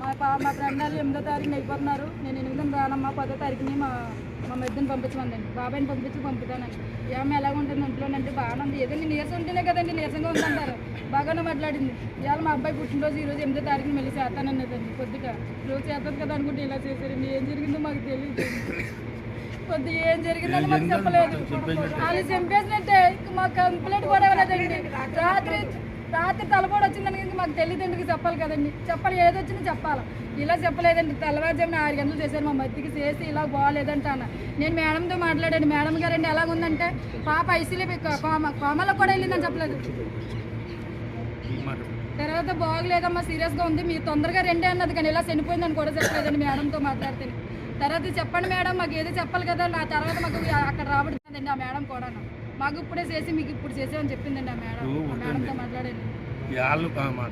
మా ప్రాంతాలు ఎనిమిదో తారీఖున అయిపోతున్నారు నేను ఎనిమిది రానమ్మా పదో తారీఖుని మా మా మెద్దని పంపించమందండి. బాబాయ్ని పంపించి పంపుతానండి. ఏమో ఎలాగ ఉంటుంది ఇంట్లోనంటే బాగానే ఉంది. ఏదో నీరసం ఉంటేనే కదండి నీరసంగా ఉందంటారు. బాగానే మాట్లాడింది. ఇవాళ మా అబ్బాయి పుట్టినరోజు ఈ రోజు ఎనిమిదో తారీఖున మళ్ళీ చేస్తానన్నదండి. పొద్దుట. రోజు చేస్తాను కదా అనుకుంటే ఇలా చేశారండి ఏం జరిగిందో మాకు తెలియదు. కొద్దిగా ఏం జరిగిందని మాకు చెప్పలేదు. వాళ్ళు చంపేసినట్టే. ఇంక మాకు కంప్లైంట్ కూడా ఇవ్వలేదండి రాత్రి రాత్రి తలపోటు వచ్చిందని ఇంక మాకు తెలియదండి చెప్పాలి కదండి. చెప్పాలి. ఏది వచ్చినా చెప్పాలి. ఇలా చెప్పలేదండి. తెల్లవారుజామున ఆరు గంటలు చేశారు మా మధ్యకి. చేసి ఇలా బాగాలేదంట అన్న. నేను మేడంతో మాట్లాడాను. మేడం గారండి ఎలాగుందంటే పాప ఐసీలో కోమ కోమలో కూడా వెళ్ళిందని చెప్పలేదు. తర్వాత బాగలేదమ్మా సీరియస్గా ఉంది. మీరు తొందరగా రెండే అన్నది కానీ ఇలా చనిపోయిందని కూడా చెప్పలేదండి మేడంతో మాట్లాడితే. తర్వాత చెప్పండి మేడం మాకు ఏదో చెప్పాలి కదా నా తర్వాత మాకు అక్కడ రాబడుతుందండి ఆ మేడం కూడా మాకు ఇప్పుడే చేసి మీకు ఇప్పుడు చేసామని చెప్పిందండి ఆ మేడం. మేడంతో మాట్లాడాను వాళ్ళు మా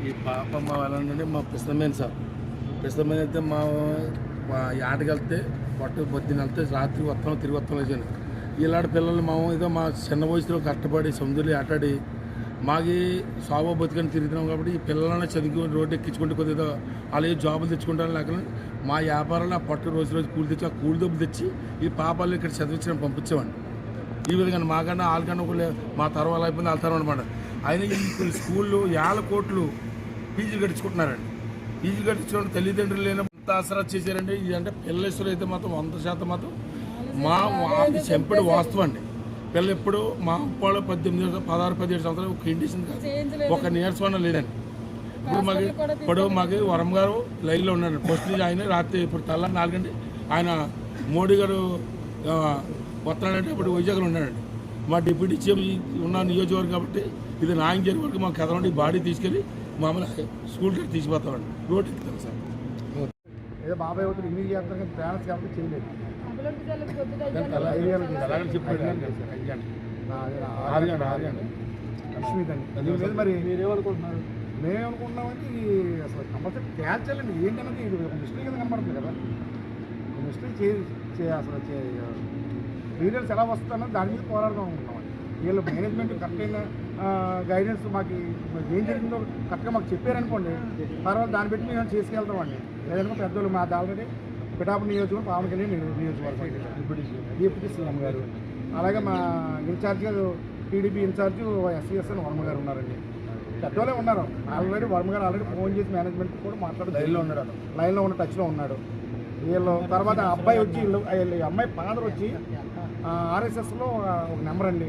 ఈ పాప మా వాళ్ళంటే మా పిస్తమైన సార్. పిస్తమైన అయితే మా వెళ్తే పట్టు పొద్దున్న వెళ్తే రాత్రి వస్తాం తిరిగి వస్తాం లేచాను ఇలాంటి పిల్లలు మా ఏదో మా చిన్న వయసులో కష్టపడి సముద్రులు ఆటాడి మాకి సాగో బతుకని తిరుగుతున్నాం కాబట్టి ఈ పిల్లలనే చదువుకుని రోడ్డు ఎక్కించుకుంటే కొద్దిగా వాళ్ళు జాబులు తెచ్చుకుంటాను లేకపోతే మా వ్యాపారాలు ఆ పట్టు రోజు రోజు కూలి తెచ్చి ఆ కూలి డబ్బులు తెచ్చి ఈ పాపాలు ఇక్కడ చదివించడం పంపించేవాడిని. ఈ విధంగా మాకన్నా వాళ్ళకన్నా ఒకళ్ళు మా తర్వాత అయిపోయింది వాళ్ళ తర్వాత అనమాట అయినా ఈ స్కూళ్ళు యాల కోట్లు పీజీలు కట్టించుకుంటున్నారండి. ఫీజులు కట్టించుకోవడం తల్లిదండ్రులు లేని ఆసరా చేశారండి. ఇది అంటే పిల్లలు అయితే మాత్రం వంద శాతం మాత్రం మా చంపడి వాస్తవం అండి. పిల్లలు ఎప్పుడు మా వాళ్ళు పద్దెనిమిది పదహారు పదిహేడు సంవత్సరాలు ఒక ఇండిషన్ కాదు. ఒక నీరసమన్న లేదండి. ఇప్పుడు మాకు ఇప్పుడు మాకు వరం గారు లైన్లో ఉన్నాడు పోస్ట్ నుంచి ఆయన రాత్రి ఇప్పుడు తెల్ల నాలుగంటే ఆయన మోడీ గారు వస్తున్నాడంటే ఇప్పుడు వైజాగ్లో ఉన్నాడండి. మా డిప్యూటీ సీఎం ఈ ఉన్న నియోజకవర్గం కాబట్టి ఇది న్యాయం జరిగే వరకు మా కథ నుండి బాడీ తీసుకెళ్ళి మామూలు స్కూల్ దగ్గర తీసుకుపోతామండి. Road ఎక్కుతాం sir. ఏదో బాబాయ్ అవుతుంది కానీ పేరెంట్స్ కాబట్టి చేయలేదు. మీద మరి? మీరేమనుకుంటున్నారు? మేమేమనుకుంటున్నామంటే ఇది అసలు కంపల్సరీ ఇది ఒక మిస్టరీ కింద కనబడుతుంది కదా. ఒక మిస్టరీ చే అసలు ఎలా వస్తుందన్నది దాని మీద పోరాడదాం అనుకుంటున్నామండి వీళ్ళు మేనేజ్మెంట్ కరెక్ట్ అయిన గైడెన్స్ మాకు ఏం జరిగిందో కరెక్ట్గా మాకు చెప్పారనుకోండి తర్వాత దాన్ని బట్టి మేము చేసుకెళ్తామండి. లేదనుకో పెద్దోళ్ళు మా ఆల్రెడీ పిఠాపు నియోజకవర్గం పవన్ కళ్యాణ్ నియోజకవర్గం. Deputy CM. గారు. అలాగే మా ఇన్ఛార్జ్ గారు టీడీపీ ఇన్ఛార్జ్ ఎస్సీఎస్ఎన్ వర్మ గారు ఉన్నారండి. పెద్దోళ్ళే ఉన్నారు. ఆల్రెడీ వర్మ గారు ఆల్రెడీ ఫోన్ చేసి మేనేజ్మెంట్ కూడా మాట్లాడు లైన్లో ఉన్నాడు లైన్లో ఉన్న టచ్లో ఉన్నాడు. వీళ్ళు తర్వాత అబ్బాయి వచ్చి వీళ్ళు అమ్మాయి ఫాదర్ వచ్చి ఆర్ఎస్ఎస్లో ఒక నెంబర్ అండి.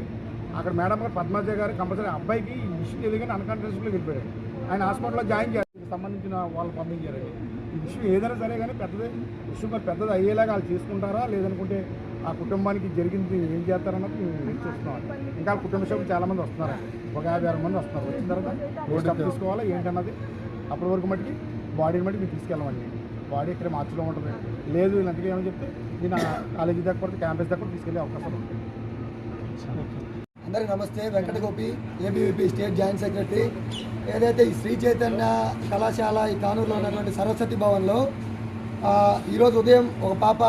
అక్కడ మేడం గారు పద్మజ గారు కంపల్సరీ అబ్బాయికి ఇష్యూ తెలియగానే అన్కాన్షియస్లో వెళ్ళిపోయాడు ఆయన హాస్పిటల్లో జాయిన్ చేయాలి. సంబంధించిన వాళ్ళు పంపించారండి. ఇష్యూ ఏదైనా సరే కానీ పెద్దది ఇష్యూ పెద్దది అయ్యేలాగా వాళ్ళు చేసుకుంటారా? లేదనుకుంటే ఆ కుటుంబానికి జరిగింది ఏం చేస్తారన్నది మేము చేస్తున్నాం. ఇంకా కుటుంబ సభ్యులు చాలా మంది వస్తున్నారు. ఒక యాభై ఆరు మంది వస్తున్నారు. వచ్చిన తర్వాత స్టెప్ తీసుకోవాలా ఏంటన్నది అప్పటి వరకు మట్టుకి బాడీని బట్టి మీరు తీసుకెళ్ళమండి. బాడీ ఇక్కడ మార్చిలో ఉంటుంది లేదు వీళ్ళంతగా ఏమని చెప్తే దీని కాలేజీ దగ్గర పడితే క్యాంపస్ దగ్గర కూడా తీసుకెళ్ళే అవకాశం ఉంటుంది అందరికీ నమస్తే. Venkata Gopi ABVP state joint secretary ఏదైతే ఈ శ్రీ చైతన్య కళాశాల ఈ కానూరులో ఉన్నటువంటి సరస్వతి భవన్లో ఈరోజు ఉదయం ఒక పాప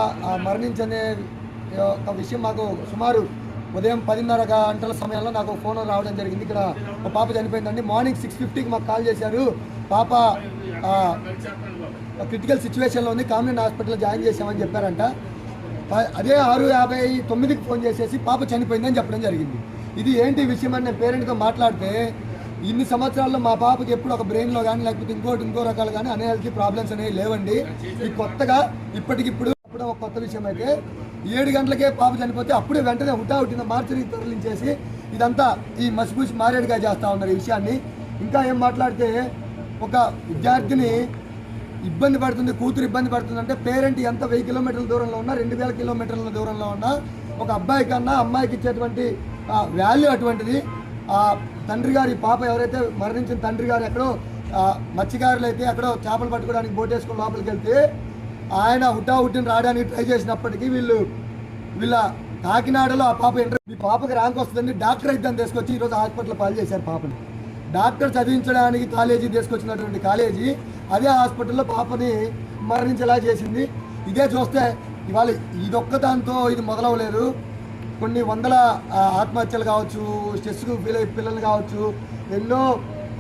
మరణించనే ఒక విషయం మాకు సుమారు ఉదయం పదిన్నర గంటల సమయంలో నాకు ఫోన్ రావడం జరిగింది. ఇక్కడ ఒక పాప చనిపోయిందండి. మార్నింగ్ సిక్స్ ఫిఫ్టీకి మాకు కాల్ చేశారు. పాప క్రిటికల్ సిచ్యువేషన్లో ఉంది. కామినెంట్ హాస్పిటల్లో జాయిన్ చేసామని చెప్పారంట. అదే ఆరు యాభై తొమ్మిదికి ఫోన్ చేసేసి పాప చనిపోయిందని చెప్పడం జరిగింది. ఇది ఏంటి విషయం అని నేను పేరెంట్తో మాట్లాడితే ఇన్ని సంవత్సరాల్లో మా పాపకి ఎప్పుడు ఒక బ్రెయిన్లో కానీ లేకపోతే ఇంకోటి ఇంకో రకాలు కానీ అన్హెల్తీ ప్రాబ్లమ్స్ అనేవి లేవండి. ఈ కొత్తగా ఇప్పటికిప్పుడు అప్పుడు ఒక కొత్త విషయం అయితే ఏడు గంటలకే పాప చనిపోతే అప్పుడే వెంటనే హుటా హుట్టిన మార్చరికి తరలించేసి ఇదంతా ఈ మసిపూసి మారేడుగా చేస్తూ ఉన్నారు ఈ విషయాన్ని. ఇంకా ఏం మాట్లాడితే ఒక విద్యార్థిని ఇబ్బంది పడుతుంది కూతురు ఇబ్బంది పడుతుంది అంటే పేరెంట్ ఎంత వెయ్యి కిలోమీటర్ల దూరంలో ఉన్నా రెండు వేల కిలోమీటర్ల దూరంలో ఉన్నా ఒక అబ్బాయి కన్నా అమ్మాయికి ఇచ్చేటువంటి వాల్యూ అటువంటిది తండ్రి గారి పాప ఎవరైతే మరణించిన తండ్రి గారు ఎక్కడో మత్స్యకారులు అయితే ఎక్కడో చేపలు పట్టుకోవడానికి బోట్ వేసుకుని లోపలికి వెళ్తే ఆయన హుటా హుట్టిని రావడానికి ట్రై చేసినప్పటికీ వీళ్ళు వీళ్ళ కాకినాడలో ఆ పాప ఇంటర్ మీ పాపకి ర్యాంక్ వస్తుందని డాక్టర్ అయితే తీసుకొచ్చి ఈరోజు హాస్పిటల్ పాలు చేశారు పాపని. డాక్టర్ చదివించడానికి కాలేజీ తీసుకొచ్చినటువంటి కాలేజీ అదే హాస్పిటల్లో పాపని మరణించేలా చేసింది. ఇదే చూస్తే ఇవాళ ఇదొక్క దాంతో ఇది మొదలవలేదు. కొన్ని వందల ఆత్మహత్యలు కావచ్చు స్ట్రెస్కు ఫీల్ అయ్యే పిల్లలు కావచ్చు ఎన్నో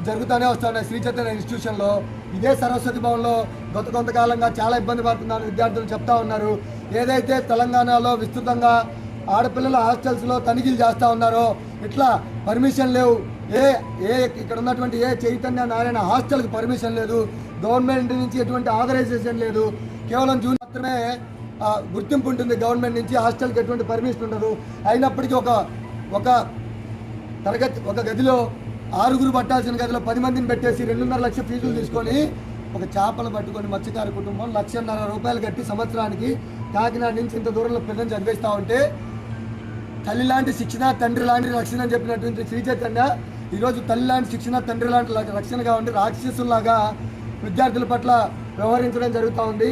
జరుగుతూనే వస్తున్నాయి శ్రీ చైతన్య ఇన్స్టిట్యూషన్లో. ఇదే సరస్వతి భవన్లో గత కొంతకాలంగా చాలా ఇబ్బంది పడుతున్నారు విద్యార్థులు చెప్తా ఉన్నారు. ఏదైతే తెలంగాణలో విస్తృతంగా ఆడపిల్లల హాస్టల్స్లో తనిఖీలు చేస్తూ ఉన్నారో ఇట్లా పర్మిషన్ లేవు. ఏ ఏ ఇక్కడ ఉన్నటువంటి ఏ చైతన్య నారాయణ హాస్టల్కి పర్మిషన్ లేదు. గవర్నమెంట్ నుంచి ఎటువంటి ఆథరైజేషన్ లేదు. కేవలం జూన్ మాత్రమే గుర్తింపు ఉంటుంది గవర్నమెంట్ నుంచి హాస్టల్కి ఎటువంటి పర్మిషన్ ఉండదు. అయినప్పటికీ ఒక ఒక తరగతి ఒక గదిలో ఆరుగురు పట్టాల్సిన గదిలో పది మందిని పెట్టేసి రెండున్నర లక్షల ఫీజులు తీసుకొని ఒక చేపలు పట్టుకొని మత్స్యకార కుటుంబం లక్షన్నర రూపాయలు కట్టి సంవత్సరానికి కాకినాడ నుంచి ఇంత దూరంలో పిల్లల్ని చదివిస్తూ ఉంటే తల్లి లాంటి శిక్షణ తండ్రి లాంటి రక్షణ అని చెప్పినటువంటి శ్రీచైతన్య ఈరోజు తల్లి లాంటి శిక్షణ తండ్రి లాంటి రక్షణగా ఉండి రాక్షసుల్లాగా విద్యార్థుల పట్ల వ్యవహరించడం జరుగుతూ ఉంది.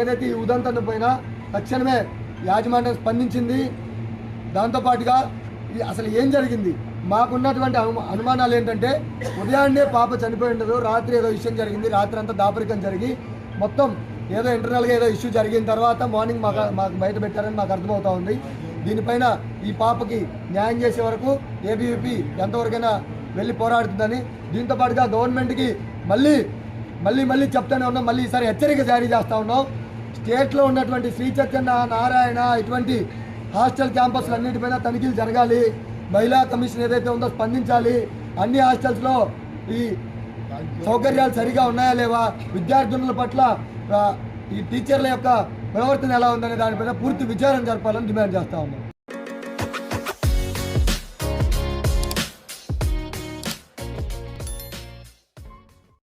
ఏదైతే ఈ ఉదంతం పైన తక్షణమే యాజమాన్యం స్పందించింది. దాంతోపాటుగా అసలు ఏం జరిగింది? మాకున్నటువంటి అను అనుమానాలు ఏంటంటే ఉదయాన్నే పాప చనిపోయి ఉండదు రాత్రి ఏదో విషయం జరిగింది రాత్రి అంతా దాపరికం జరిగి మొత్తం ఏదో ఇంటర్నల్గా ఏదో ఇష్యూ జరిగిన తర్వాత మార్నింగ్ మాకు మాకు బయట పెట్టారని మాకు అర్థమవుతా ఉంది. దీనిపైన ఈ పాపకి న్యాయం చేసే వరకు ఏబీవీపీ ఎంతవరకైనా వెళ్ళి పోరాడుతుందని దీంతో పాటుగా గవర్నమెంట్కి మళ్ళీ మళ్ళీ మళ్ళీ చెప్తానే ఉన్నాం మళ్ళీ ఈసారి హెచ్చరిక జారీ చేస్తూ ఉన్నాం. స్టేట్లో ఉన్నటువంటి శ్రీ చైతన్య నారాయణ ఇటువంటి హాస్టల్ క్యాంపస్లన్నిటిపైన తనిఖీలు జరగాలి. మహిళా కమిషన్ ఏదైతే ఉందో స్పందించాలి. అన్ని హాస్టల్స్లో ఈ సౌకర్యాలు సరిగా ఉన్నాయా లేవా? విద్యార్థుల పట్ల ఈ టీచర్ల యొక్క ప్రవర్తన ఎలా ఉందనే దానిపైన పూర్తి విచారం జరపాలని డిమాండ్ చేస్తా ఉన్నాం.